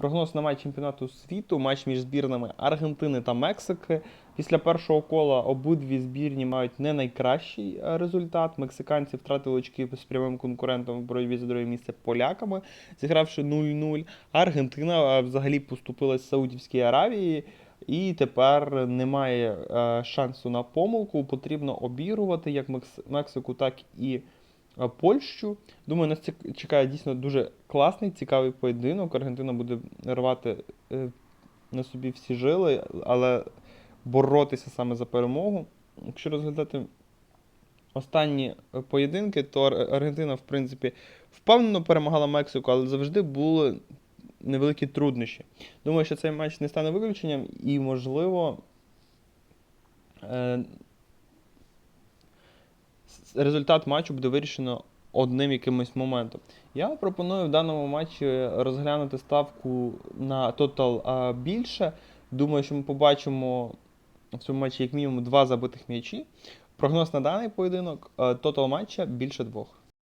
Прогноз на матч чемпіонату світу, матч між збірнами Аргентини та Мексики. Після першого кола обидві збірні мають не найкращий е, результат. Мексиканці втратили очки з прямим конкурентом в боротьбі за друге місце поляками, зігравши 0-0. А Аргентина е, взагалі поступилась Саудівській Аравії. І тепер немає е, шансу на помилку. Потрібно обігрувати як Мексику, так і Польщу. Думаю, нас чекає дійсно дуже класний, цікавий поєдинок. Аргентина буде рвати е, на собі всі жили, але боротися саме за перемогу. Якщо розглядати останні е, поєдинки, то Аргентина, в принципі, впевнено перемагала Мексику, але завжди були невеликі труднощі. Думаю, що цей матч не стане виключенням, і, можливо, е, результат матчу буде вирішено одним якимось моментом. Я пропоную в даному матчі розглянути ставку на тотал більше. Думаю, що ми побачимо в цьому матчі як мінімум два забитих м'ячі. Прогноз на даний поєдинок е, тотал матча більше двох.